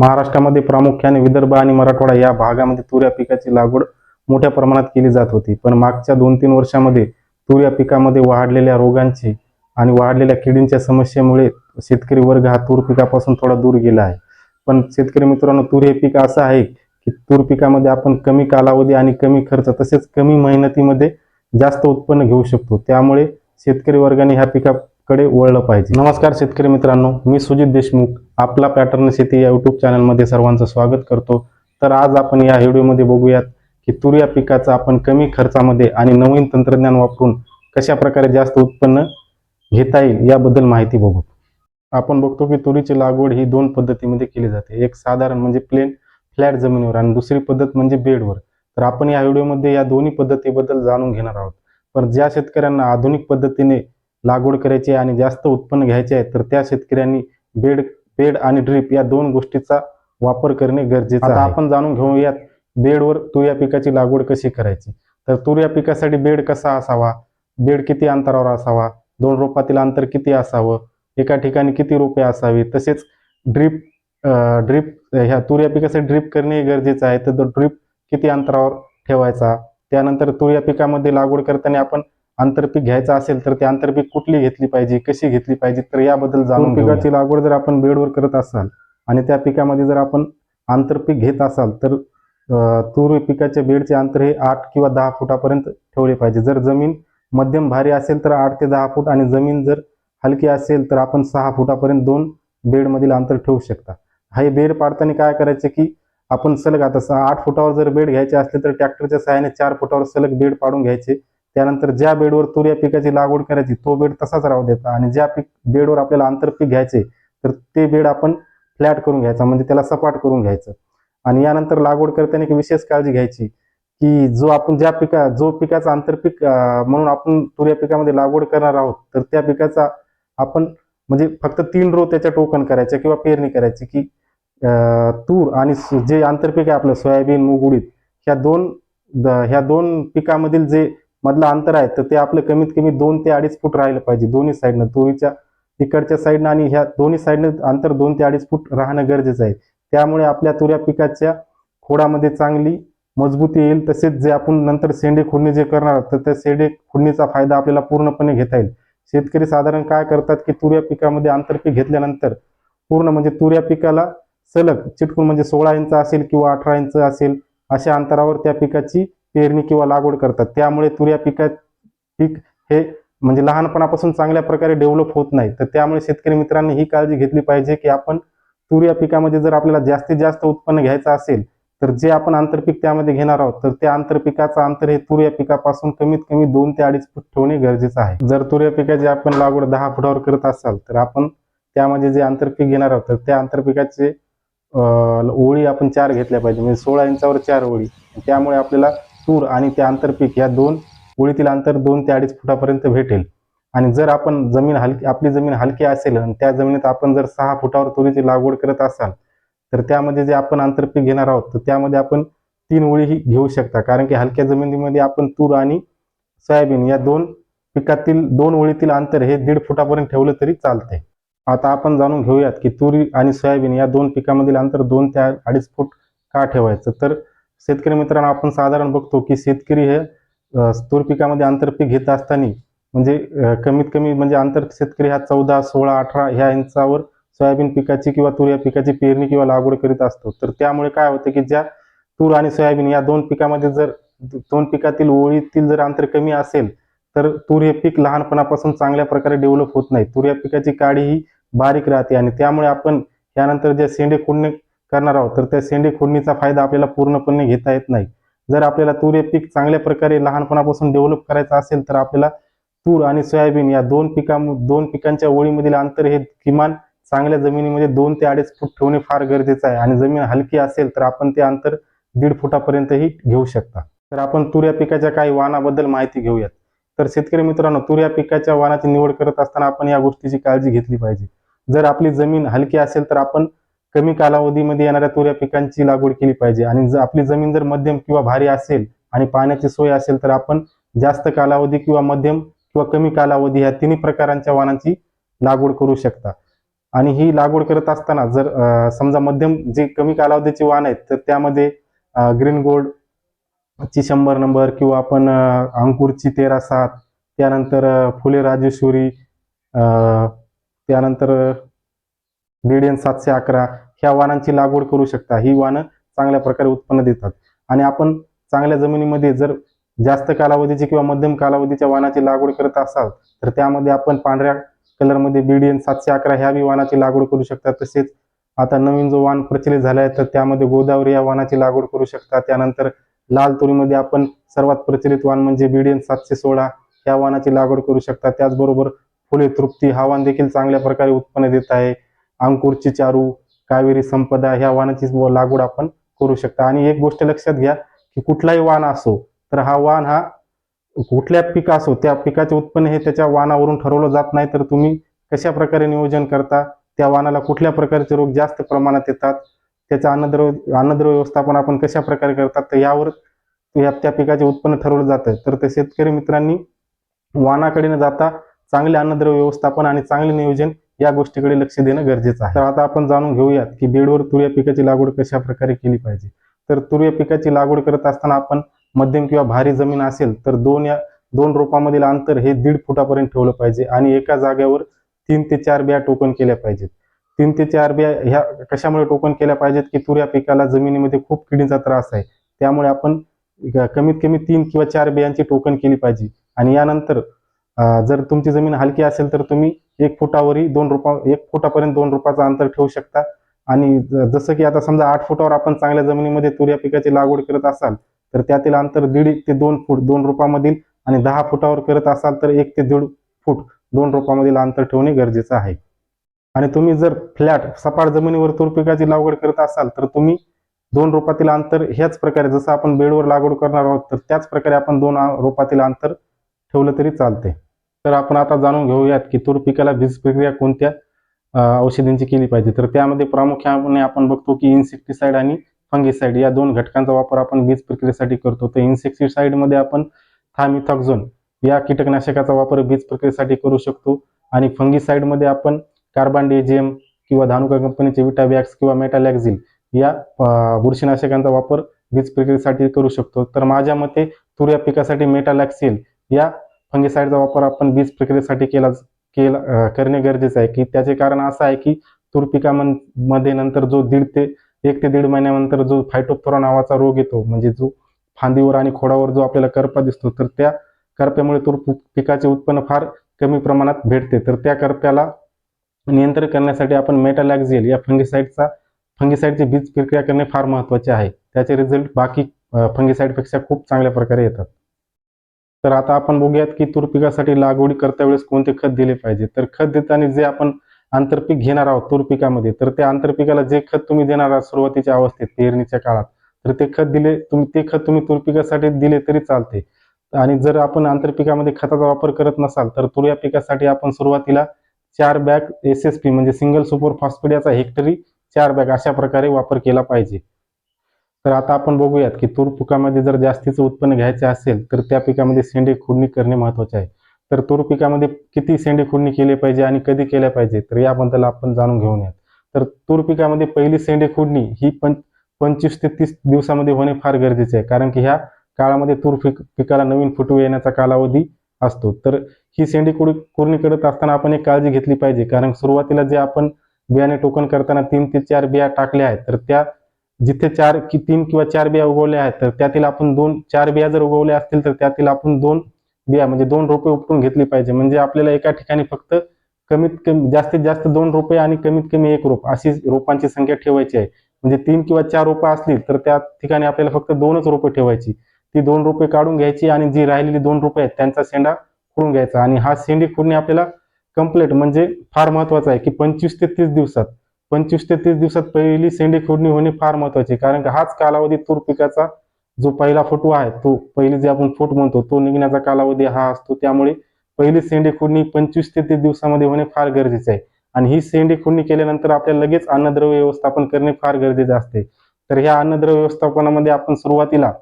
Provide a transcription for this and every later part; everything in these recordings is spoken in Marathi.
महाराष्ट्रामध्ये प्रामुख्याने विदर्भ आणि मराठवाडा या भागामध्ये तुऱ्या पिकाची लागवड मोठ्या प्रमाणात केली जात होती. पण मागच्या दोन तीन वर्षामध्ये तुऱ्या या पिकामध्ये वाढलेल्या रोगांची आणि वाढलेल्या किडींच्या समस्येमुळे शेतकरी वर्ग हा तूर पिकापासून थोडा दूर गेला आहे. पण शेतकरी मित्रांनो तूर हे पीक असं आहे की तूर पिकामध्ये आपण कमी कालावधी आणि कमी खर्च तसेच कमी मेहनतीमध्ये जास्त उत्पन्न घेऊ शकतो. त्यामुळे शेतकरी वर्गाने ह्या पिका कडे वळलं पाहिजे. नमस्कार शेतकरी मित्रांनो मी सुजित देशमुख आपला पॅटर्न शेती या युट्यूब चॅनलमध्ये सर्वांचं स्वागत करतो. तर आज आपण या व्हिडिओमध्ये बघूयात की तूर या पिकाचा आपण कमी खर्चामध्ये आणि नवीन तंत्रज्ञान वापरून कशा प्रकारे जास्त उत्पन्न घेता येईल याबद्दल माहिती बघू आपण बघतो की तुरीची लागवड ही दोन पद्धतीमध्ये केली जाते. एक साधारण म्हणजे प्लेन फ्लॅट जमिनीवर आणि दुसरी पद्धत म्हणजे बेडवर. तर आपण या व्हिडिओमध्ये या दोन्ही पद्धतीबद्दल जाणून घेणार आहोत. पण ज्या शेतकऱ्यांना आधुनिक पद्धतीने लागवड करायची आहे आणि जास्त उत्पन्न घ्यायचे आहे तर त्या शेतकऱ्यांनी बेड बेड आणि ड्रीप या दोन गोष्टीचा वापर करणे गरजेचं आहे. आपण जाणून घेऊयात बेडवर तूर या पिकाची लागवड कशी करायची? तर तूर या पिकासाठी बेड कसा असावा? बेड किती अंतरावर असावा? दोन रोपातील अंतर किती असावं? एका ठिकाणी किती रोपे असावी? तसेच ड्रीप ड्रीप ह्या तूर या पिकासाठी ड्रीप करणे गरजेचं आहे. तर तो ड्रीप किती अंतरावर ठेवायचा? त्यानंतर तूर या पिकामध्ये लागवड करताना आपण आंतरपीक घ्यायचं असेल तर ते आंतरपीक कुठली घेतली पाहिजे कशी घेतली पाहिजे तर याबद्दल जाणून पिकाची लागवड जर आपण बेडवर करत असाल आणि त्या पिकामध्ये जर आपण आंतरपीक घेत असाल तर तूर पिकाच्या बेडचे अंतर हे आठ किंवा दहा फुटापर्यंत ठेवले पाहिजे. जर जमीन मध्यम भारी असेल तर आठ ते दहा फूट आणि जमीन जर हलकी असेल तर आपण सहा फुटापर्यंत दोन बेडमधील अंतर ठेवू शकता. हे बेड पाडताना काय करायचे की आपण सलग आता आठ फुटावर जर बेड घ्यायचे असले तर ट्रॅक्टरच्या सहाय्याने चार फुटावर सलग बेड पाडून घ्यायचे. त्यानंतर ज्या बेडवर तूर या पिकाची लागवड करायची तो बेड तसाच राहू द्यायचा आणि ज्या पीक बेडवर आपल्याला आंतरपीक घ्यायचे तर ते बेड आपण फ्लॅट करून घ्यायचा म्हणजे त्याला सपाट करून घ्यायचं. आणि यानंतर लागवड करताना एक विशेष काळजी घ्यायची की जो आपण ज्या पिका जो पिकाचा आंतरपीक म्हणून आपण तूर या पिकामध्ये लागवड करणार आहोत तर त्या पिकाचा आपण म्हणजे फक्त तीन रो त्याच्या टोकन करायच्या किंवा पेरणी करायची की तूर आणि जे आंतरपीक आहे आपलं सोयाबीन मूग उडीद ह्या दोन द- ह्या दोन पिकामधील जे मधलं अंतर आहे तर ते आपलं कमीत कमी दोन ते अडीच फूट राहिलं पाहिजे दोन्ही साईडनं. तुरीच्या इकडच्या साईडनं आणि ह्या दोन्ही साईडनं अंतर दोन ते अडीच फूट राहणं गरजेचं आहे. त्यामुळे आपल्या तुऱ्या पिकाच्या खोडामध्ये चांगली मजबूती येईल तसेच जे आपण नंतर शेंडे खुडणी जे करणार तर त्या शेंडे खुडणीचा फायदा आपल्याला पूर्णपणे घेता येईल. शेतकरी साधारण काय करतात की तुऱ्या पिकामध्ये आंतरपीक घेतल्यानंतर पूर्ण म्हणजे तुऱ्या पिकाला सलग चिटकून म्हणजे सोळा इंच असेल किंवा अठरा इंच असेल अशा अंतरावर त्या पिकाची पेरणी किंवा लागवड करतात. त्यामुळे तुऱ्या पिकात पीक हे म्हणजे लहानपणापासून चांगल्या प्रकारे डेव्हलप होत नाही. तर त्यामुळे शेतकरी मित्रांनी ही काळजी घेतली पाहिजे की आपण तूर या पिकामध्ये जर आपल्याला जास्तीत जास्त उत्पन्न घ्यायचं असेल तर जे आपण आंतरपीक त्यामध्ये घेणार आहोत तर त्या आंतरपिकाचं अंतर हे तूर या पिकापासून कमीत कमी दोन ते अडीच फूट ठेवणे गरजेचं आहे. जर तूर या पिकाची आपण लागवड दहा फुटावर करत असाल तर आपण त्यामध्ये जे आंतरपीक घेणार आहोत तर त्या आंतरपिकाचे ओळी आपण चार घेतल्या पाहिजे. म्हणजे सोळा इंचावर चार ओळी. त्यामुळे आपल्याला तूर आणि ते आंतरपीक या दोन ओळीतील अंतर दोन ते अडीच फुटापर्यंत भेटेल. आणि जर आपण जमीन हलकी आपली जमीन हलकी असेल आणि त्या जमिनीत आपण जर सहा फुटावर तुरीची लागवड करत असाल तर त्यामध्ये जे आपण आंतरपीक घेणार आहोत तर त्यामध्ये आपण तीन ओळीही घेऊ शकता. कारण की हलक्या जमिनीमध्ये आपण तूर आणि सोयाबीन या दोन पिकातील दोन ओळीतील अंतर हे दीड फुटापर्यंत ठेवलं तरी चालते आता आपण जाणून घेऊयात की तुरी आणि सोयाबीन या दोन पिकामधील अंतर दोन ते अडीच फूट का ठेवायचं? तर शेतकरी मित्रांनो आपण साधारण बघतो की शेतकरी हे तूर पिकामध्ये आंतरपीक घेत असताना म्हणजे कमीत कमी म्हणजे आंतर शेतकरी हा चौदा सोळा अठरा ह्या इंचावर सोयाबीन पिकाची किंवा तूर या पिकाची पेरणी किंवा लागवड करीत असतो. तर त्यामुळे काय होतं की ज्या तूर आणि सोयाबीन या दोन पिकामध्ये जर दोन पिकातील ओळीतील जर अंतर कमी असेल तर तूर हे पीक लहानपणापासून चांगल्या प्रकारे डेव्हलप होत नाही. तूर या पिकाची काडी ही बारीक राहते आणि त्यामुळे आपण यानंतर जे शेंडे खुडणे करणार आहोत तर त्या सेंडी खोडणीचा फायदा आपल्याला पूर्णपणे घेता येत नाही. जर आपल्याला तूर हे पीक चांगल्या प्रकारे लहानपणापासून डेव्हलप करायचं असेल तर आपल्याला तूर आणि सोयाबीन या दोन पिका दोन पिकांच्या ओळीमधील अंतर हे किमान चांगल्या जमिनीमध्ये दोन ते अडीच फूट ठेवणे फार गरजेचं आहे. आणि जमीन हलकी असेल तर आपण ते अंतर दीड फुटापर्यंतही घेऊ शकता. तर आपण तूर या पिकाच्या काही वाहनाबद्दल माहिती घेऊयात. तर शेतकरी मित्रांनो तूर या पिकाच्या वाहनाची निवड करत असताना आपण या गोष्टीची काळजी घेतली पाहिजे. जर आपली जमीन हलकी असेल तर आपण कमी कालावधीमध्ये येणाऱ्या तुऱ्या पिकांची लागवड केली पाहिजे. आणि जर आपली जमीन जर मध्यम किंवा भारी असेल आणि पाण्याची सोय असेल तर आपण जास्त कालावधी किंवा मध्यम किंवा कमी कालावधी ह्या तिन्ही प्रकारांच्या वाणांची लागवड करू शकता. आणि ही लागवड करत असताना जर समजा मध्यम जे कमी कालावधीचे वाण आहेत तर त्यामध्ये ग्रीन गोल्ड ची शंभर नंबर किंवा आपण अंकुरची तेरा सात त्यानंतर फुले राजेश्वरी त्यानंतर त्यानंतर सातशे अकरा ह्या वाणांची लागवड करू शकता. ही वाणं चांगल्या प्रकारे उत्पन्न देतात. आणि आपण चांगल्या जमिनीमध्ये जर जास्त कालावधीची किंवा मध्यम कालावधीच्या वाणाची लागवड करत असाल तर त्यामध्ये आपण पांढऱ्या कलरमध्ये बीडीएन सातशे अकरा ह्या बी वाणाची लागवड करू शकता. तसेच आता नवीन जो वाण प्रचलित झाला आहे तर त्यामध्ये गोदावरी या वाणाची लागवड करू शकता. त्यानंतर लाल तुरीमध्ये आपण सर्वात प्रचलित वाण म्हणजे बीडीएन सातशे सोळा ह्या वाणाची लागवड करू शकता. त्याचबरोबर फुले तृप्ती हा वाण देखील चांगल्या प्रकारे उत्पन्न देत आहे. अंकुरची चारू कावेरी संपदा ह्या वाणाची लागवड आपण करू शकता. आणि एक गोष्ट लक्षात घ्या की कुठलाही वाण असो तर हा वाण हा कुठल्या पीक असो त्या पिकाचे उत्पन्न हे त्याच्या वाणावरून ठरवलं जात नाही तर तुम्ही कशा प्रकारे नियोजन करता त्या वाणाला कुठल्या प्रकारचे रोग जास्त प्रमाणात येतात त्याचं अन्नद्रव्य अन्नद्रव्य व्यवस्थापन आपण कशा प्रकारे करतात तर यावर या त्या पिकाचे उत्पन्न ठरवलं जातं तर ते शेतकरी मित्रांनी वाणाकडे न जाता चांगले अन्नद्रव्य व्यवस्थापन आणि चांगले नियोजन या गोष्टीकडे लक्ष देणं गरजेचं आहे. तर आता आपण जाणून घेऊयात की बेडवर तुरी या पिकाची लागवड कशा प्रकारे केली पाहिजे. तर तुरी या पिकाची लागवड करत असताना आपण मध्यम किंवा भारी जमीन असेल तर दोन या दोन रोपामधील अंतर हे दीड फुटापर्यंत ठेवलं पाहिजे आणि एका जागेवर तीन ते चार बिया टोकन केल्या पाहिजेत. तीन ते चार बिया ह्या कशामुळे टोकन केल्या पाहिजेत की तुऱ्या पिकाला जमिनीमध्ये खूप किडीचा त्रास आहे. त्यामुळे आपण कमीत कमी तीन किंवा चार बियांची टोकन केली पाहिजे. आणि यानंतर जर तुमची जमीन हलकी असेल तर तुम्ही एक फुटावरही दोन रोपा एक फुटापर्यंत दोन रुपयाचं अंतर ठेवू शकता. आणि जसं की आता समजा आठ फुटावर आपण चांगल्या जमिनीमध्ये तुऱ्या पिकाची लागवड करत असाल तर त्यातील अंतर दीड ते दोन फूट दोन रोपामधील आणि दहा फुटावर करत असाल तर एक ते दीड फूट दोन रोपामधील अंतर ठेवणे गरजेचं आहे. आणि तुम्ही जर फ्लॅट सपाट जमिनीवर तूर पिकाची लागवड करत असाल तर तुम्ही दोन रोपातील अंतर ह्याच प्रकारे जसं आपण बेडवर लागवड करणार आहोत तर त्याच प्रकारे आपण दोन रोपातील अंतर ठेवलं तरी चालते तर आपण आता जाणून घेऊयात की तूर पिकाला बीज प्रक्रिया कोणत्या औषधींची केली पाहिजे. तर त्यामध्ये प्रामुख्याने आपण बघतो की इन्सेक्टिसाइड आणि फंगिसाइड या दोन घटकांचा वापर आपण बीज प्रक्रियेसाठी करतो. तर इन्सेक्टिसाइडमध्ये आपण थामिथॉक्झोन या कीटकनाशकाचा वापर बीज प्रक्रियेसाठी करू शकतो. आणि फंगिसाइडमध्ये आपण कार्बानडेजियम किंवा धानुका कंपनीचे विटाबॅक्स किंवा मेटालॅक्झिल या बुरशीनाशकांचा वापर बीज प्रक्रियेसाठी करू शकतो. तर माझ्या मते तूर या पिकासाठी मेटालॅक्सिल या फंगिसाईडचा वापर आपण बीज प्रक्रियेसाठी केला केला करणे गरजेचं आहे. की त्याचे कारण असं आहे की तूर पिकामध्ये नंतर जो दीड ते एक ते दीड महिन्यानंतर जो फायटोप्थोरा नावाचा रोग येतो म्हणजे जो फांदीवर आणि खोडावर जो आपल्याला करपा दिसतो तर त्या करप्यामुळे तूर पिकाचे उत्पन्न फार कमी प्रमाणात भेटते. तर त्या करप्याला नियंत्रित करण्यासाठी आपण मेटालॅक्झिल या फंगिसाईडचा फंगिसाईडची बीज प्रक्रिया करणे फार महत्त्वाचे आहे. त्याचे रिझल्ट बाकी फंगिसाईडपेक्षा खूप चांगल्या प्रकारे येतात. तर आता आपण बघूयात की तूर पिकासाठी लागवडी करता वेळेस कोणते खत दिले पाहिजे? तर खत देताना जे आपण आंतरपीक घेणार आहोत तूर पिकामध्ये तर त्या आंतरपिकाला जे खत तुम्ही देणार आहात सुरुवातीच्या अवस्थेत पेरणीच्या काळात तर ते खत दिले तुम्ही ते खत तुम्ही तूर पिकासाठी दिले तरी चालते. आणि जर आपण आंतरपिकामध्ये खताचा वापर करत नसाल तर तूर या पिकासाठी आपण सुरुवातीला चार बॅग एस एस पी म्हणजे सिंगल सुपर फॉस्फेट याचा हेक्टरी चार बॅग अशा प्रकारे वापर केला पाहिजे. तर आता आपण बघूयात की तूर पिकामध्ये जर जास्तीचं उत्पन्न घ्यायचे असेल तर त्या पिकामध्ये सेंडे खुडणी करणे महत्त्वाचे आहे. तर तूर पिकामध्ये किती सेंडे खुडणी केली पाहिजे आणि कधी केल्या पाहिजे तर याबद्दल आपण जाणून घेऊयात तर तूर पिकामध्ये पहिली सेंडे खुडणी ही पण पंचवीस ते तीस दिवसामध्ये होणे फार गरजेचे आहे कारण की ह्या काळामध्ये तूर पिक पिकाला नवीन फुटवे येण्याचा कालावधी असतो. तर ही सेंडी कुडी कुरणी करत असताना आपण एक काळजी घेतली पाहिजे कारण सुरुवातीला जे आपण बियाणे टोकन करताना तीन ते चार बिया टाकल्या आहेत तर त्या जिथे चार कि तीन किंवा चार बिया उगवल्या आहेत तर त्यातील आपण दोन चार बिया जर उगवल्या असतील तर त्यातील आपण दोन बिया म्हणजे दोन रोपे उपटून घेतली पाहिजे. म्हणजे आपल्याला एका ठिकाणी फक्त कमीत कमी जास्तीत जास्त दोन रोपे आणि कमीत कमी एक रोप अशी रोपांची संख्या ठेवायची आहे. म्हणजे तीन किंवा चार रोपं असली तर त्या ठिकाणी आपल्याला फक्त दोनच रोपे ठेवायची. ती दोन रोपे काढून घ्यायची आणि जी राहिलेली दोन रोपे आहेत त्यांचा शेंडा खुडून घ्यायचा. आणि हा शेंडी खुडणे आपल्याला कंप्लीट म्हणजे फार महत्त्वाचा आहे की पंचवीस ते तीस दिवसात पंचवीस ते तीस दिवसात पहिली शेंडी खोडणी होणे फार महत्त्वाचे कारण का हाच कालावधी तूर पिकाचा जो पहिला फोटो आहे तो पहिली जे आपण फूट म्हणतो तो निघण्याचा कालावधी हा असतो. त्यामुळे पहिली शेंडी खोडणी पंचवीस ते तीस दिवसामध्ये होणे फार गरजेचे आहे. आणि ही शेंडी खोडणी केल्यानंतर आपल्याला लगेच अन्नद्रव्य व्यवस्थापन करणे फार गरजेचे असते. तर ह्या अन्नद्रव्य व्यवस्थापनामध्ये आपण सुरुवातीला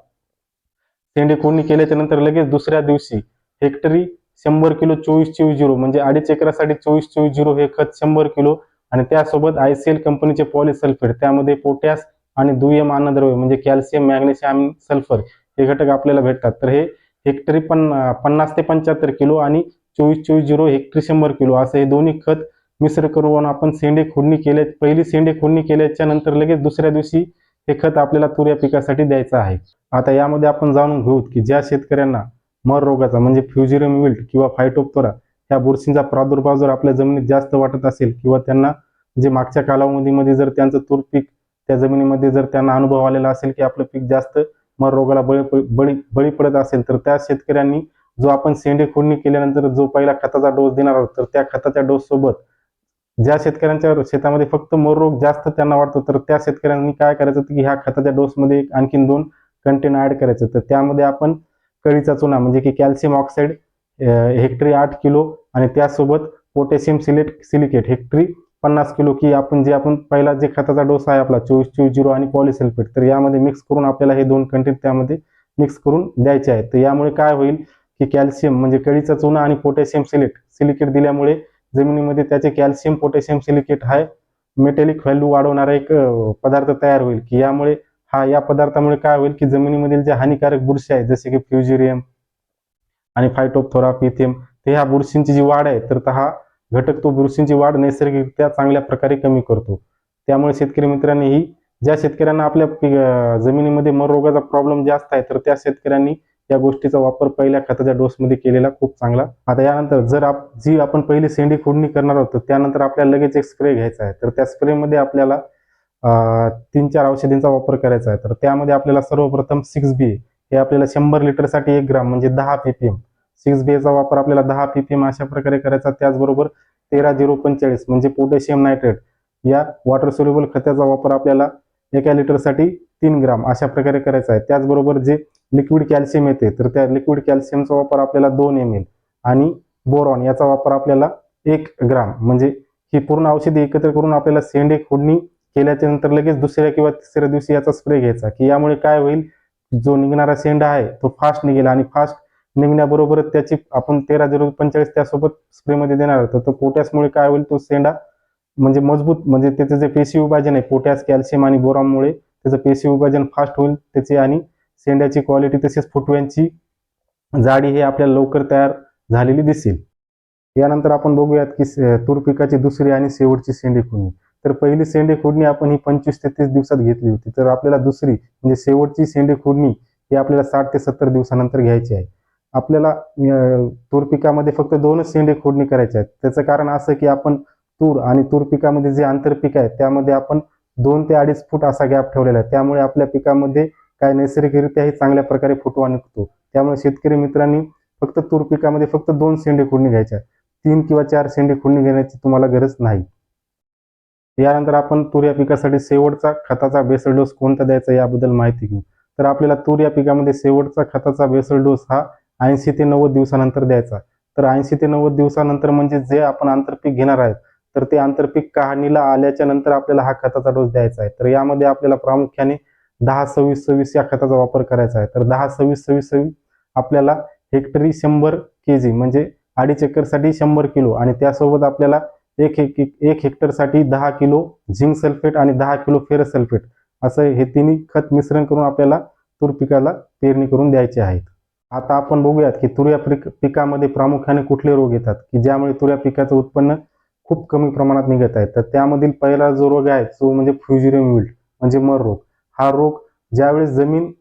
शेंडी खोडणी केल्याच्यानंतर लगेच दुसऱ्या दिवशी हेक्टरी शंभर किलो चोवीस चोवीस झिरो म्हणजे अडीच एकरासाठी चोवीस चोवीस झिरो हे खत शंभर किलो आणि त्यासोबत आय सी एल कंपनीचे पॉलिसल्फेट त्यामध्ये पोटॅश आणि दुय्यम अन्नद्रव्य म्हणजे कॅल्शियम मॅग्नेशियम आणि सल्फर हे घटक आपल्याला भेटतात. तर हे हेक्टरी पण पन्नास ते पंच्याहत्तर किलो आणि चोवीस चोवीस झिरो हेक्टरी शंभर किलो. असं हे दोन्ही खत मिश्र करून आपण सेंडे खोडणी केल्या पहिली सेंडे खोडणी केल्याच्यानंतर लगेच दुसऱ्या दिवशी हे खत आपल्याला तूर या पिकासाठी द्यायचं आहे. आता यामध्ये आपण जाणून घेऊ की ज्या शेतकऱ्यांना मर रोगाचा म्हणजे फ्युजिरम विल्ट किंवा फायटोप्तोरा ह्या बुरशींचा प्रादुर्भाव जर आपल्या जमिनीत जास्त वाटत असेल किंवा त्यांना जे मागच्या कालावधीमध्ये जर त्यांचं तूर पीक त्या जमिनीमध्ये जर त्यांना अनुभव आलेला असेल की आपलं पीक जास्त मर रोगाला बळी बळी बळी पडत असेल तर त्या शेतकऱ्यांनी जो आपण शेंडे खोडणी केल्यानंतर जो पहिला खताचा डोस देणार आहोत तर त्या खताच्या डोस सोबत ज्या शेतकऱ्यांच्या शेतामध्ये फक्त मोर रोग जास्त त्यांना वाटतो तर त्या शेतकऱ्यांनी काय करायचं की ह्या खताच्या डोसमध्ये एक आणखीन दोन कंटेन ऍड करायचं. तर त्यामध्ये आपण कळीचा चुना म्हणजे की कॅल्शियम ऑक्साईड हेक्टरी आठ किलो आणि त्यासोबत पोटॅशियम सिलेट सिलिकेट हेक्टरी पन्नास किलो की आपण जे आपण पहिला जे खताचा डोस आहे आपला चोवीस चोवीस झिरो आणि पॉलिसल्फेट तर यामध्ये मिक्स करून आपल्याला हे दोन कंटेंट त्यामध्ये मिक्स करून द्यायचे आहेत. तर यामुळे काय होईल की कॅल्शियम म्हणजे कळीचा चुना आणि पोटॅशियम सिलेट सिलिकेट दिल्यामुळे जमिनीमध्ये त्याचे कॅल्शियम पोटॅशियम सिलिकेट हा मेटेलिक व्हॅल्यू वाढवणारा एक पदार्थ तयार होईल. की यामुळे हा या पदार्थामुळे काय होईल की जमिनीमधील जे हानिकारक बुरशी आहेत जसे की फ्युजिरियम आणि फायटोप्थोरा पिथियम ते ह्या बुरशींची जी वाढ आहे तर हा घटक तो बुरशींची वाढ नैसर्गिकरित्या चांगल्या प्रकारे कमी करतो. त्यामुळे शेतकरी मित्रांनी ही ज्या शेतकऱ्यांना आपल्या जमिनीमध्ये मरोगाचा प्रॉब्लेम जास्त आहे तर त्या शेतकऱ्यांनी या गोष्टीचा वापर पहिल्या खताच्या डोसमध्ये केलेला खूप चांगला. आता यानंतर जर आप जी आपण पहिली सेंडी खोडणी करणार आहोत तर त्यानंतर आपल्याला लगेच एक स्प्रे घ्यायचा आहे. तर त्या स्प्रेमध्ये आपल्याला तीन चार औषधींचा वापर करायचा आहे. तर त्यामध्ये आपल्याला सर्वप्रथम सिक्स बी हे आपल्याला शंभर लिटरसाठी एक ग्राम म्हणजे दहा पीपीएम सिक्स बी वापर आपल्याला दहा पीपीएम अशा प्रकारे करायचा. त्याचबरोबर तेरा झिरो पंचेचाळीस म्हणजे पोटॅशियम नायट्रेट या वॉटर सोल्युबल खताचा वापर आपल्याला एका लिटरसाठी तीन ग्राम अशा प्रकारे करायचा आहे. त्याचबरोबर जे लिक्विड कॅल्शियम येते तर त्या लिक्विड कॅल्शियमचा वापर आपल्याला दोन एम एल आणि बोरॉन याचा वापर आपल्याला एक ग्राम. म्हणजे ही पूर्ण औषधी एकत्र करून आपल्याला सेंडे खोडणी केल्याच्यानंतर लगेच दुसऱ्या किंवा तिसऱ्या दिवशी याचा स्प्रे घ्यायचा की यामुळे काय होईल? जो निघणारा शेंडा आहे तो फास्ट निघेल आणि फास्ट निघण्याबरोबरच त्याची आपण तेरा झिरो पंचेचाळीस त्यासोबत स्प्रेमध्ये देणार आहोत. तर तो पोटॅसमुळे काय होईल तो सेंडा म्हणजे मजबूत म्हणजे त्याचं जे पेशी विभाजन आहे पोटॅस कॅल्शियम आणि बोरॉनमुळे त्याचं पेशी विभाजन फास्ट होईल त्याचे आणि सेंड्याची क्वालिटी तसेच फुटव्यांची जाडी हे आपल्याला लवकर तयार झालेली दिसेल यानंतर आपण बघूयात की तूर पिकाची दुसरी आणि शेवटची शेंडी कोणी तर पहिली सेंडे खोडणी आपण ही पंचवीस ते तीस दिवसात घेतली होती. तर आपल्याला दुसरी म्हणजे शेवटची शेंडी खोडणी ही आपल्याला साठ ते सत्तर दिवसानंतर घ्यायची आहे. आपल्याला तूर पिकामध्ये फक्त दोनच शेंडे खोडणी करायचे आहेत. त्याचं कारण असं की आपण तूर आणि तूर पिकामध्ये जे आंतरपीक आहे त्यामध्ये आपण दोन ते अडीच फूट असा गॅप ठेवलेला आहे. त्यामुळे आपल्या पिकामध्ये काय नैसर्गिकरित्याही चांगल्या प्रकारे फुटवा निघतो. त्यामुळे शेतकरी मित्रांनी फक्त तूर पिकामध्ये फक्त दोन शेंडे खोडणी घ्यायच्या आहेत. तीन किंवा चार शेंडे खोडणी घेण्याची तुम्हाला गरज नाही. यानंतर आपण तूर या पिकासाठी शेवटचा खताचा बेसल डोस कोणता द्यायचा याबद्दल माहिती घेऊ. तर आपल्याला तूर या पिकामध्ये शेवटचा खताचा बेसल डोस हा ऐंशी ते नव्वद दिवसानंतर द्यायचा. तर ऐंशी ते नव्वद दिवसानंतर म्हणजे जे आपण आंतरपीक घेणार आहेत तर ते आंतरपीक काढणीला आल्याच्यानंतर आपल्याला हा खताचा डोस द्यायचा आहे. तर यामध्ये आपल्याला प्रामुख्याने दहा सव्वीस सव्वीस या खताचा वापर करायचा आहे. तर दहा सव्वीस सव्वीस सव्वीस आपल्याला हेक्टरी शंभर के जी म्हणजे अडीच एकरसाठी शंभर किलो आणि त्यासोबत आपल्याला एक एक एक- हेक्टरसाठी दहा किलो झिंक सल्फेट आणि दहा किलो फेरस सल्फेट असं हे तिन्ही खत मिश्रण करून आपल्याला तूर पिकाला पेरणी करून द्यायचे आहेत. आता आपण बघूयात की तुर्या पिक पिकामध्ये प्रामुख्याने कुठले रोग येतात की ज्यामुळे तुर्या पिकाचं उत्पन्न खूप कमी प्रमाणात निघत आहे. तर त्यामधील पहिला जो रोग आहे तो म्हणजे फ्युजिरियम विल्ट म्हणजे मर रोग. हा रोग ज्यावेळेस जमीन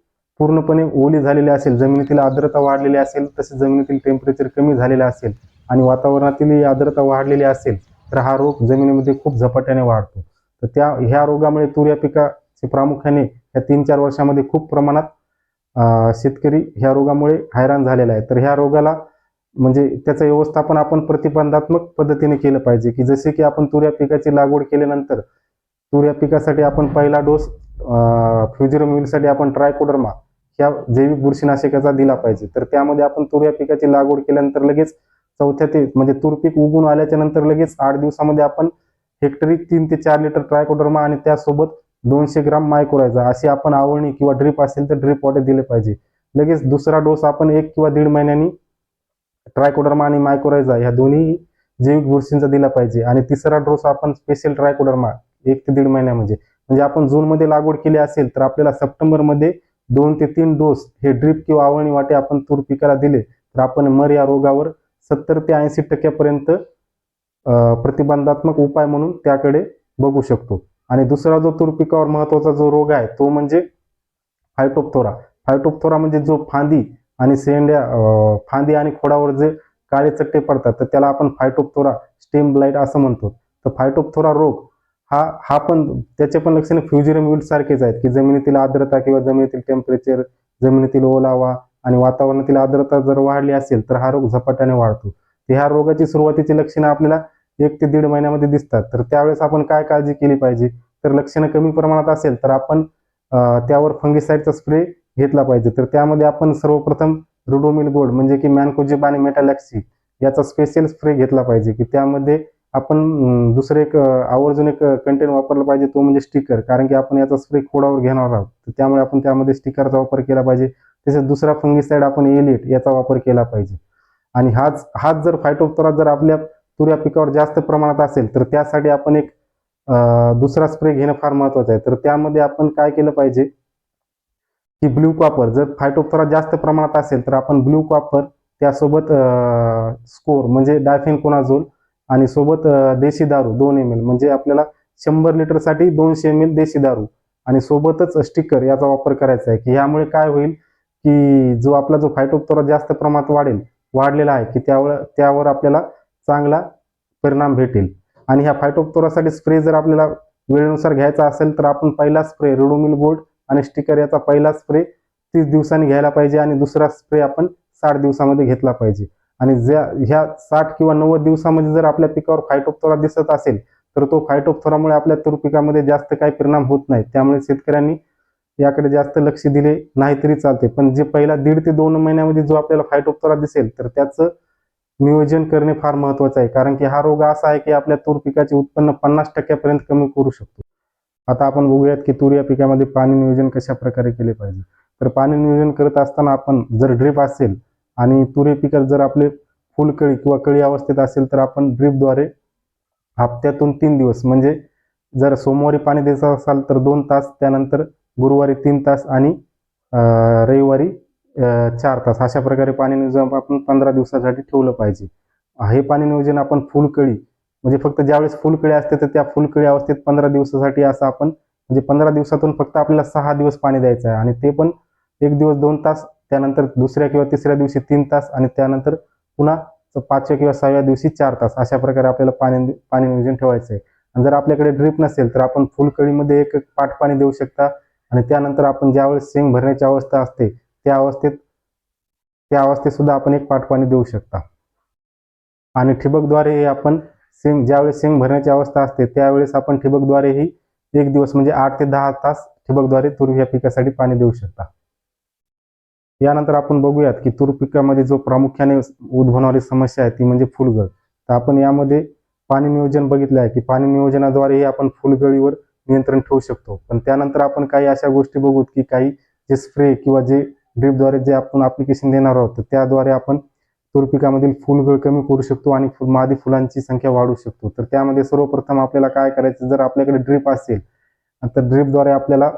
पूर्णपणे ओली झालेली असेल जमिनीतील आर्द्रता वाढलेली असेल तसे जमिनीतील टेम्परेचर कमी झालेलं असेल आणि वातावरणातील आर्द्रता वाढलेली असेल तर हा रोग जमिनीमध्ये खूप झपाट्याने वाढतो. तर त्या ह्या रोगामुळे तूर या पिकाचे प्रामुख्याने या तीन चार वर्षामध्ये खूप प्रमाणात शेतकरी ह्या रोगामुळे हैराण झालेला आहे. तर ह्या रोगाला म्हणजे त्याचं व्यवस्थापन आपण प्रतिबंधात्मक पद्धतीने केलं पाहिजे की जसे की आपण तुऱ्या पिकाची लागवड केल्यानंतर तुऱ्या पिकासाठी आपण पहिला डोस फ्युजरमिलसाठी आपण ट्रायकोडर्मा ह्या जैविक बुरशीनाशकाचा दिला पाहिजे. तर त्यामध्ये आपण तुऱ्या पिकाची लागवड केल्यानंतर लगेच चौथ्या ते म्हणजे तूर पीक उगून आल्याच्यानंतर लगेच आठ दिवसामध्ये आपण हेक्टरी तीन ते चार लिटर ट्रायकोडर्मा आणि त्यासोबत दोनशे ग्राम मायक्रोरायझा अशी आपण आवळणी किंवा ड्रीप असेल तर ड्रिप वॉटर दिले पाहिजे. लगेच दुसरा डोस आपण एक किंवा दीड महिन्यांनी ट्रायकोडर्मा आणि मायक्रोरायझा ह्या दोन्ही जैविक बुरशींचा दिला पाहिजे. आणि तिसरा डोस आपण स्पेशल ट्रायकोडर्मा एक ते दीड महिन्यामध्ये म्हणजे. म्हणजे आपण जूनमध्ये लागवड केली असेल तर आपल्याला सप्टेंबरमध्ये दोन ते तीन डोस हे ड्रीप किंवा आवळणी वाटे आपण तूर पिकाला दिले तर आपण मर या रोगावर सत्तर ते ऐंशी टक्क्यापर्यंत प्रतिबंधात्मक उपाय म्हणून त्याकडे बघू शकतो. आणि दुसरा जो तूर पिकावर महत्त्वाचा जो रोग आहे तो म्हणजे फायटोप्थोरा. फायटोप्थोरा म्हणजे जो फांदी आणि सेंड्या फांदी आणि खोडावर जे काळे चट्टे पडतात तर त्याला आपण फायटोप्थोरा स्टेम ब्लाइट असं म्हणतो. तर फायटोप्थोरा रोग हा हा पण त्याचे पण लक्षणे फ्युजिरम सारखेच आहेत की जमिनीतील आर्द्रता किंवा जमिनीतील टेम्परेचर जमिनीतील ओलावा आणि वातावरणातील आर्द्रता जर वाढली असेल तर हा रोग झपाट्याने वाढतो. तर ह्या रोगाची सुरुवातीची लक्षणं आपल्याला एक ते दीड महिन्यामध्ये दिसतात. तर त्यावेळेस आपण काय काळजी केली पाहिजे? तर लक्षणं कमी प्रमाणात असेल तर आपण त्यावर फंगिसाईडचा स्प्रे घेतला पाहिजे. तर त्यामध्ये आपण सर्वप्रथम रुडोमिल गोल्ड म्हणजे की मॅनकोजिब आणि मेटालॅक्सी याचा स्पेशल स्प्रे घेतला पाहिजे. की त्यामध्ये आपण दुसरे एक आवर्जून एक कंटेंट वापरला पाहिजे तो म्हणजे स्टिकर. कारण की आपण याचा स्प्रे खोडावर घेणार आहोत. तर त्यामुळे आपण त्यामध्ये स्टिकरचा वापर केला पाहिजे. तसेच दुसरा फंगिसाईड आपण एलिट याचा वापर केला पाहिजे. आणि हाच हाच जर फायटोप्तरा जर आपल्या तुऱ्या पिकावर जास्त प्रमाणात असेल तर त्यासाठी आपण एक दुसरा स्प्रे घेणं फार महत्वाचं आहे. तर त्यामध्ये आपण काय केलं पाहिजे? की ब्ल्यू कॉपर जर फायटोप्तरा जास्त प्रमाणात असेल तर आपण ब्ल्यू कॉपर त्यासोबत स्कोर म्हणजे डायफेनकोनाझोल आणि सोबत देशी दारू दोन एम एल म्हणजे आपल्याला शंभर लिटरसाठी दोनशे एम एल देशी दारू आणि सोबतच स्टिकर याचा वापर करायचा आहे. की यामुळे काय होईल? की जो आपला जो फायटोप्तोरा जास्त प्रमाणात वाढेल वाढलेला आहे की त्यावर त्यावर आपल्याला चांगला परिणाम भेटेल. आणि ह्या फायटोप्तोरासाठी स्प्रे जर आपल्याला वेळेनुसार घ्यायचा असेल तर आपण पहिला स्प्रे रेडोमिल गोल्ड आणि स्टिकर याचा पहिला स्प्रे तीस दिवसांनी घ्यायला पाहिजे आणि दुसरा स्प्रे आपण साठ दिवसामध्ये घेतला पाहिजे. आणि ज्या ह्या साठ किंवा नव्वद दिवसामध्ये जर आपल्या पिकावर फायटोप्तोरा दिसत असेल तर तो फायटोप्तोरामुळे आपल्या तूर पिकामध्ये जास्त काही परिणाम होत नाही. त्यामुळे शेतकऱ्यांनी याकडे जास्त लक्ष दिले नाही तरी चालते. पण जे पहिला दीड ते दोन महिन्यामध्ये जो आपल्याला फायटोप्तरा दिसेल तर त्याचं नियोजन करणे फार महत्वाचं आहे. कारण की हा रोग असा आहे की आपल्या तूर पिकाचे उत्पन्न पन्नास टक्क्यापर्यंत कमी करू शकतो. आता आपण बघूयात की तूर या पिकामध्ये पाणी नियोजन कशा प्रकारे केले पाहिजे. तर पाणी नियोजन करत असताना आपण जर ड्रीप असेल आणि तुरी पिकात जर आपले फुलकळी किंवा कळी अवस्थेत असेल तर आपण ड्रीपद्वारे हप्त्यातून तीन दिवस म्हणजे जर सोमवारी पाणी द्यायचं असाल तर दोन तास त्यानंतर गुरुवारी तीन तास आणि रविवारी चार तास. अशा प्रकारे पाणी नियोजन आपण पंधरा दिवसासाठी ठेवलं पाहिजे. हे पाणी नियोजन आपण फुलकळी म्हणजे फक्त ज्यावेळेस फुलकळी असते तर त्या फुलकळी अवस्थेत पंधरा दिवसासाठी असं आपण म्हणजे पंधरा दिवसातून फक्त आपल्याला सहा दिवस पाणी द्यायचं आहे. आणि ते पण एक दिवस दोन तास त्यानंतर दुसऱ्या किंवा तिसऱ्या दिवशी तीन तास आणि त्यानंतर पुन्हा पाचव्या किंवा सहाव्या दिवशी चार तास. अशा प्रकारे आपल्याला पाणी पाणी नियोजन ठेवायचं आहे. आणि जर आपल्याकडे ड्रीप नसेल तर आपण फुलकळीमध्ये एक पाठ पाणी देऊ शकता. आणि त्यानंतर आपण ज्यावेळेस शेंग भरण्याची अवस्था असते त्या अवस्थेत त्या अवस्थेत सुद्धा आपण एक पाठपाणी देऊ शकता. आणि ठिबकद्वारे हे आपण शेंग ज्यावेळेस शेंग भरण्याची अवस्था असते त्यावेळेस आपण ठिबकद्वारे ही एक दिवस म्हणजे आठ ते दहा तास ठिबकद्वारे तूर या पिकासाठी पाणी देऊ शकता. यानंतर आपण बघूयात की तूर पिकामध्ये जो प्रामुख्याने उद्भवणारी समस्या आहे ती म्हणजे फुलगळ. तर आपण यामध्ये पाणी नियोजन बघितलं आहे की पाणी नियोजनाद्वारेही आपण फुलगळीवर नियंत्रण ठेवू शकतो. पण त्यानंतर आपण काही अशा गोष्टी बघूत की काही जे स्प्रे किंवा जे ड्रीपद्वारे जे आपण अप्लिकेशन देणार आहोत तर त्याद्वारे आपण तूर पिकामधील फुलगळ कमी करू शकतो आणि फुल मादी फुलांची संख्या वाढवू शकतो. तर त्यामध्ये सर्वप्रथम आपल्याला काय करायचं जर आपल्याकडे ड्रीप असेल तर ड्रीपद्वारे आपल्याला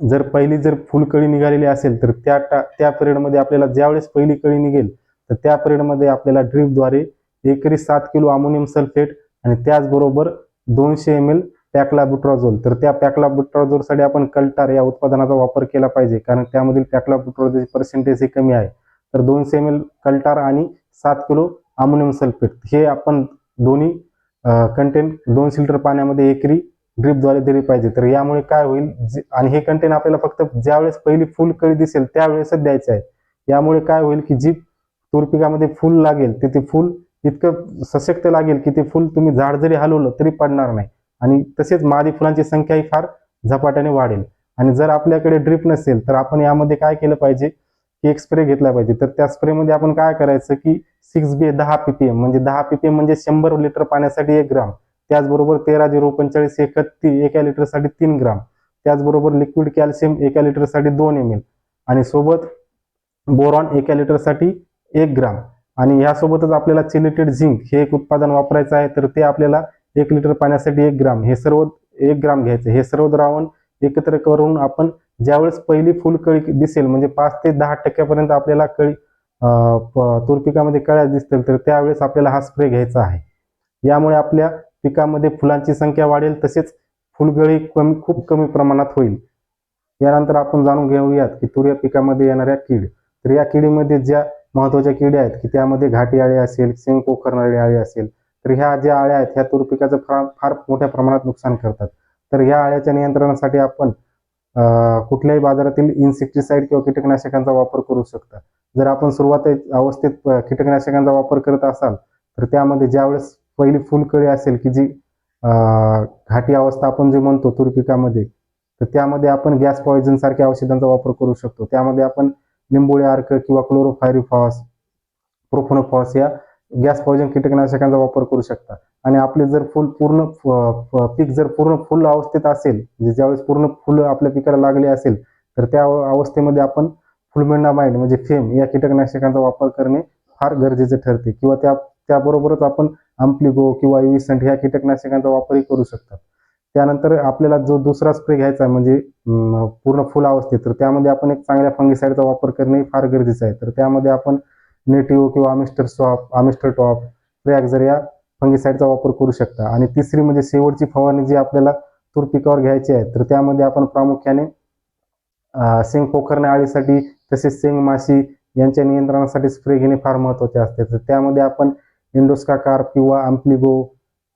जर पहिली जर फुलकळी निघालेली असेल तर त्या टा त्या पिरियडमध्ये आपल्याला ज्यावेळेस पहिली कळी निघेल तर त्या पिरियडमध्ये आपल्याला ड्रीपद्वारे एकरी सात किलो अमोनियम सल्फेट आणि त्याचबरोबर दोनशे एम एल पॅकलाबुट्राझोल तर त्या पॅकलाबुट्राझोलसाठी आपण कल्टार या उत्पादनाचा वापर केला पाहिजे. कारण त्यामधील पॅकलाबुट्राझोलची पर्सेंटेज हे कमी आहे. तर दोनशे एम एल कल्टार आणि सात किलो अमोनियम सल्फेट हे आपण दोन्ही कंटेंट दोनशे लिटर पाण्यामध्ये एकरी ड्रिपद्वारे दिली पाहिजे. तर यामुळे काय होईल? जे- आणि हे कंटेन आपल्याला फक्त ज्यावेळेस पहिली फुल कळी दिसेल त्यावेळेसच द्यायचं आहे. यामुळे काय होईल की जी तूर पिकामध्ये फुल लागेल तिथे फुल इतकं सशक्त लागेल की ते फुल तुम्ही झाड जरी हलवलं तरी पडणार नाही. आणि तसेच मादी फुलांची संख्या ही फार झपाट्याने वाढेल. आणि जर आपल्याकडे ड्रीप नसेल तर आपण यामध्ये काय केलं पाहिजे? की एक स्प्रे घेतला पाहिजे. तर त्या स्प्रेमध्ये आपण काय करायचं की सिक्स बी दहा पीपीएम म्हणजे दहा पीपीएम म्हणजे शंभर लिटर पाण्यासाठी एक ग्राम. त्याचबरोबर तेरा झिरो पंचेचाळीस एकत्ती एका लिटरसाठी तीन ग्राम. त्याचबरोबर लिक्विड कॅल्शियम एका लिटरसाठी दोन एम एल आणि सोबत बोरॉन एका लिटरसाठी एक ग्राम. आणि यासोबतच आपल्याला चिलेटेड झिंक हे एक उत्पादन वापरायचं आहे तर ते आपल्याला एक लिटर पाण्यासाठी एक ग्राम. हे सर्व एक ग्राम घ्यायचं. हे सर्व द्रावण एकत्र करून आपण ज्यावेळेस पहिली फुलकळी दिसेल म्हणजे पाच ते दहा टक्क्यापर्यंत आपल्याला कळी तूर पिकामध्ये कळ्या दिसतील तर त्यावेळेस आपल्याला हा स्प्रे घ्यायचा आहे. यामुळे आपल्या पिकामध्ये फुलांची संख्या वाढेल तसेच फुलगळी कमी खूप कमी प्रमाणात होईल. यानंतर आपण जाणून घेऊयात की तूर या पिकामध्ये येणाऱ्या कीड. तर या किडीमध्ये ज्या महत्त्वाच्या किड्या आहेत की त्यामध्ये घाटी आळी असेल सिंग पोखरणारी आळी असेल तर ह्या ज्या आळ्या आहेत ह्या तूर पिकाचं फार फार मोठ्या प्रमाणात नुकसान करतात. तर ह्या आळ्याच्या नियंत्रणासाठी आपण कुठल्याही बाजारातील इन्सेक्टिसाइड किंवा कीटकनाशकांचा वापर करू शकता. जर आपण सुरुवात अवस्थेत कीटकनाशकांचा वापर करत असाल तर त्यामध्ये ज्यावेळेस पहिली फुलकळी असेल की जी घाटी अवस्था आपण जे म्हणतो तूर पिकामध्ये तर त्यामध्ये आपण गॅस पॉयझन सारख्या औषधांचा वापर करू शकतो. त्यामध्ये आपण लिंबोळी अर्क किंवा क्लोरोफायरिफॉस प्रोफोनोफॉस या गॅस पॉयझन कीटकनाशकांचा वापर करू शकता. आणि आपले जर फुल पूर्ण फ- पीक जर पूर्ण फुल अवस्थेत असेल म्हणजे ज्यावेळेस पूर्ण फुल आपल्या पिकाला लागले असेल तर त्या अवस्थेमध्ये आपण फुलमेंडामाइड म्हणजे फेम या कीटकनाशकांचा वापर करणे फार गरजेचे ठरते. किंवा त्या त्याबरोबरच आपण अम्प्लिगो किंवा युविसंट ह्या कीटकनाशकांचा वापरही करू शकतात. त्यानंतर आपल्याला जो दुसरा स्प्रे घ्यायचा म्हणजे पूर्ण फुल अवस्थेत तर त्यामध्ये आपण एक चांगल्या फंगिसाईडचा वापर करणे फार गरजेचं आहे. तर त्यामध्ये आपण नेटिव्ह किंवा आमिस्टर सॉप आमिस्टर टॉप ट्रॅक्झर या फंगिसाईडचा वापर करू शकता. आणि तिसरी म्हणजे शेवटची फवारणी जी आपल्याला तूर पिकावर घ्यायची आहे तर त्यामध्ये आपण प्रामुख्याने शेंग पोखरण्या आळीसाठी तसेच शेंग माशी यांच्या नियंत्रणासाठी स्प्रे घेणे फार महत्त्वाचे असते. तर त्यामध्ये आपण इंडोस्का कार्प किंवा अम्प्लिगो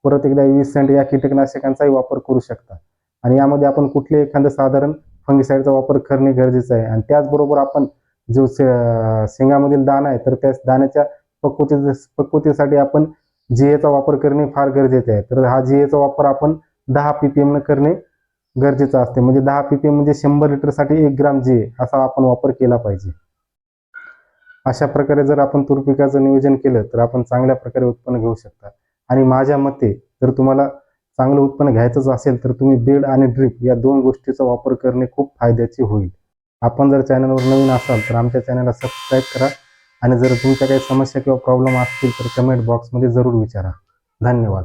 परत एकदा विसेंट या कीटकनाशकांचाही वापर करू शकता. आणि यामध्ये आपण कुठले एखादं साधारण फंगिसाईडचा वापर करणे गरजेचं आहे. आणि त्याचबरोबर आपण जो शेंगामधील दाणा आहे तर त्या दाण्याच्या पक्वते पक्वतेसाठी आपण जिएचा वापर करणे फार गरजेचे आहे. तर हा जिएचा वापर आपण दहा पीपीएम न करणे गरजेचं असते. म्हणजे दहा पीपीएम म्हणजे शंभर लिटरसाठी एक ग्राम जिए असा आपण वापर केला पाहिजे. अशा प्रकारे जर आपण तूर पिकाचं नियोजन केलं तर आपण चांगल्या प्रकारे उत्पन्न घेऊ शकता. आणि माझ्या मते जर तुम्हाला चांगलं उत्पन्न घ्यायचंच असेल तर तुम्ही बेड आणि ड्रिप या दोन गोष्टीचा वापर करणे खूप फायद्याचे होईल. आपण जर चॅनलवर नवीन असाल तर आमच्या चॅनलला सबस्क्राईब करा. आणि जर तुमच्या काही समस्या किंवा प्रॉब्लेम असतील तर कमेंट बॉक्समध्ये जरूर विचारा. धन्यवाद.